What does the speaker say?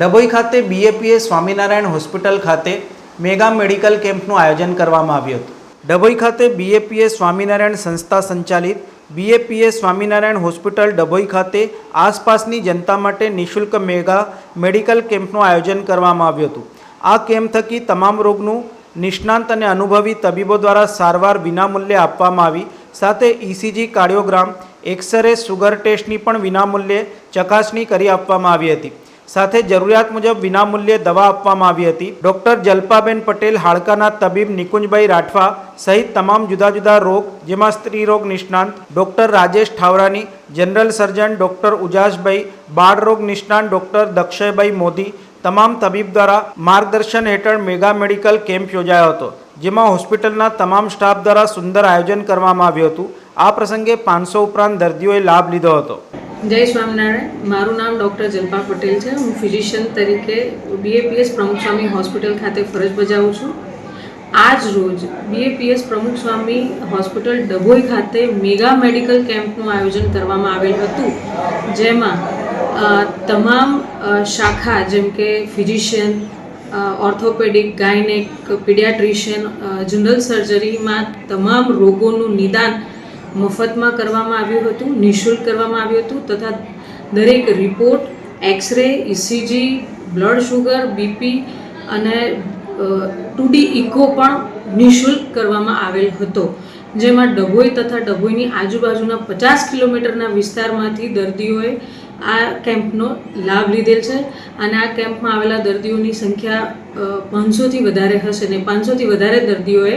ડભોઈ ખાતે બીએપીએ સ્વામિનારાયણ હોસ્પિટલ ખાતે mega medical કેમ્પનું આયોજન કરવામાં આવ્યું હતું. ડભોઈ ખાતે બીએપીએ સ્વામિનારાયણ સંસ્થા સંચાલિત બીએપીએ સ્વામિનારાયણ હોસ્પિટલ ડભોઈ ખાતે આસપાસની જનતા માટે નિઃશુલ્ક મેગા મેડિકલ કેમ્પનું આયોજન કરવામાં આવ્યું હતું. આ કેમ્પ થકી તમામ રોગનું નિષ્ણાંત અને અનુભવી તબીબો દ્વારા સારવાર વિનામૂલ્યે આપવામાં આવી. સાથે ઇસીજી કાર્ડિયોગ્રામ એક્સરે સુગર ટેસ્ટની પણ વિનામૂલ્યે ચકાસણી કરી આપવામાં આવી હતી. સાથે જરૂરિયાત મુજબ વિનામૂલ્યે દવા આપવામાં આવી હતી. ડૉક્ટર જલ્પાબેન પટેલ, હાડકાના તબીબ નિકુંજભાઈ રાઠવા સહિત તમામ જુદા જુદા રોગ, જેમાં સ્ત્રી રોગ નિષ્ણાંત doctor Rajesh Thavrani, general surgeon doctor Ujasbhai, બાળ રોગ નિષ્ણાંત ડૉક્ટર દક્ષયભાઈ મોદી તમામ તબીબ દ્વારા માર્ગદર્શન હેઠળ મેગા મેડિકલ કેમ્પ યોજાયો હતો, જેમાં હોસ્પિટલના તમામ સ્ટાફ દ્વારા સુંદર આયોજન કરવામાં આવ્યું હતું. આ પ્રસંગે પાંચસો ઉપરાંત દર્દીઓએ લાભ લીધો હતો. જય સ્વામિનારાયણ. મારું નામ ડૉક્ટર જલ્પા પટેલ છે. હું ફિઝિશિયન તરીકે બીએપીએસ પ્રમુખ સ્વામી હોસ્પિટલ ખાતે ફરજ બજાવું છું. આજ રોજ બીએપીએસ પ્રમુખ સ્વામી હોસ્પિટલ ડભોઈ ખાતે મેગા મેડિકલ કેમ્પનું આયોજન કરવામાં આવેલ હતું. જેમાં તમામ શાખા જેમ કે physician orthopaedic, gynaec, paediatrician general સર્જરીમાં તમામ રોગોનું નિદાન મફતમાં કરવામાં આવ્યું હતું, નિઃશુલ્ક કરવામાં આવ્યું હતું તથા દરેક report x ray ECG blood sugar BP અને ટુડી ઇકો પણ નિઃશુલ્ક કરવામાં આવેલ હતો. જેમાં ડભોઈ તથા ડભોઈની આજુબાજુના પચાસ કિલોમીટરના વિસ્તારમાંથી દર્દીઓએ આ કેમ્પનો લાભ લીધેલ છે અને આ કેમ્પમાં આવેલા દર્દીઓની સંખ્યા પાંચસોથી વધારે હશે ને પાંચસોથી વધારે દર્દીઓએ